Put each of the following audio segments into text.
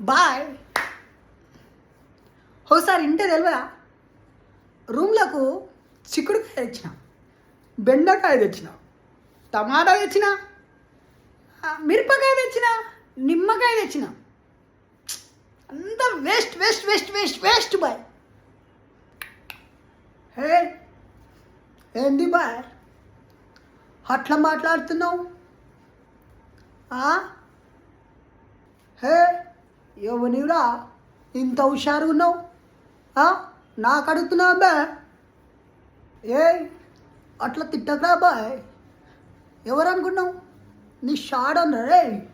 Bye. ఒకసారి ఇంటే తెలివా? రూమ్లకు చిక్కుడుకాయ తెచ్చిన బెండకాయ తెచ్చిన టమాటా తెచ్చిన మిరపకాయ తెచ్చిన నిమ్మకాయ తెచ్చిన. అంతా waste waste waste waste waste bye. Hey ఏంది బాయ్? అట్లా మాట్లాడుతున్నావు? హే ఎవనిరా ఇంత హుషారుగా ఉన్నావు? ఆ? నాకు అడుగుతున్నా అబ్బాయి ఏ అట్లా తిట్టకరా అబ్బాయ్ ఎవరు అనుకున్నావు నీ షాడో రే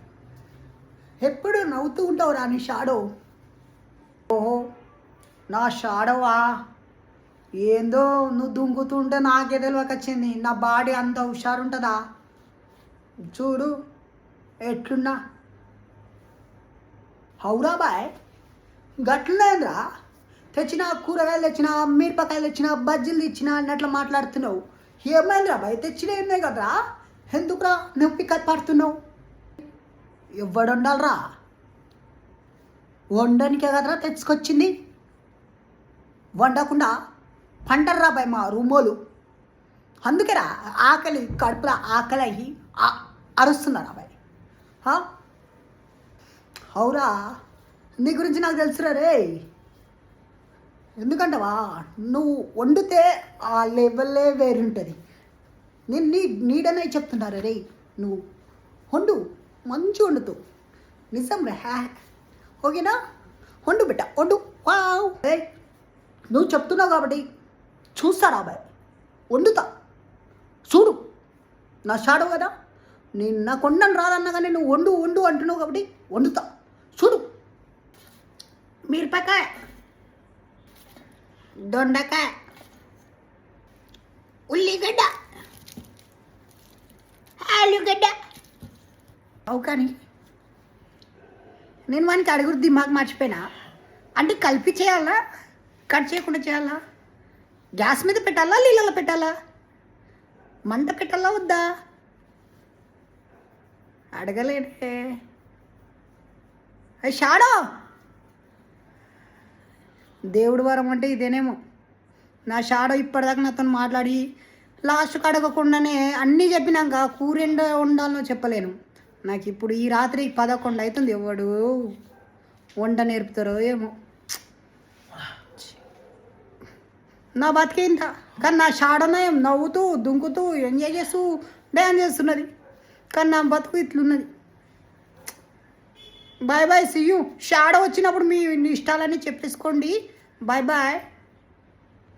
ఎప్పుడు నవ్వుతూ ఉంటావురా నీ షాడో? ఓహో నా షాడోవా? ఏందో నువ్వు దుంకుతుంటే నాకే తెలియకొచ్చింది నా బాడీ అంత హుషారుంటుందా? చూడు ఎట్లున్నా. హౌరా బాయ్ గట్లనేంద్రా తెచ్చిన కూరగాయలు తెచ్చిన మిరపకాయలు తెచ్చిన బజ్జీలు తెచ్చిన అన్నట్లు మాట్లాడుతున్నావు ఏమైందిరా బాయ్ తెచ్చిన ఏందే కదరా ఎందుకురా నొప్పి పడుతున్నావు ఎవడు ఉండాలరా వండనికే కదరా తెచ్చుకొచ్చింది వండకుండా పంటర్రా బాయ్ మా రూమోలు అందుకేరా ఆకలి కడుపులో ఆకలి అయ్యి అరుస్తున్నారా బాయ్ హా? అవురా? నీ గురించి నాకు తెలుసురా రే. ఎందుకంటవా? నువ్వు వండితే ఆ లెవెల్లే వేరుంటుంది. నేను నీ నీడనే చెప్తున్నారా రే నువ్వు వండు మంచి వండుతూ. నిజం రే. హ్యా ఓకేనా? వండు బిడ్డ వండు. వావ్. రే నువ్వు చెప్తున్నావు కాబట్టి చూస్తారా అబ్బాయి వండుతా. చూడు. నా షాడో కదా. నేను నాకు వండను రాదన్నా కానీ నువ్వు వండు వండు అంటున్నావు కాబట్టి వండుతా. మిరపకాయ. దొండకాయ. ఉల్లిగడ్డ. ఆలుగడ్డ. అవు కానీ. నేను వానికి అడుగురు దిమాగ్ మర్చిపోయినా. అంటే కలిపి చేయాలా? కట్ చేయకుండా చేయాలా? గ్యాస్ మీద పెట్టాలా నీళ్ళలో పెట్టాలా? మంట పెట్టాలా వద్దా? అడగలేడే షాడో! దేవుడు వరం అంటే ఇదేనేమో. నా షాడో ఇప్పటిదాకా నాతో మాట్లాడి లాస్ట్ కడగకుండానే అన్నీ చెప్పినాక కూరెండ ఉండాలనో చెప్పలేను. నాకు ఇప్పుడు ఈ రాత్రి పదకొండు అవుతుంది ఎవడు వంట నేర్పుతారో ఏమో. నా బతికేంత కానీ నా షాడోనయం నవ్వుతూ దుంకుతూ ఎంజాయ్ చేస్తూ డ్యాన్స్ చేస్తున్నది. కానీ నా బతుకు ఇట్లున్నది. Bye bye see you shadow వచ్చినప్పుడు మీ ఇష్టాలన్నీ చెప్పేసుకోండి. Bye bye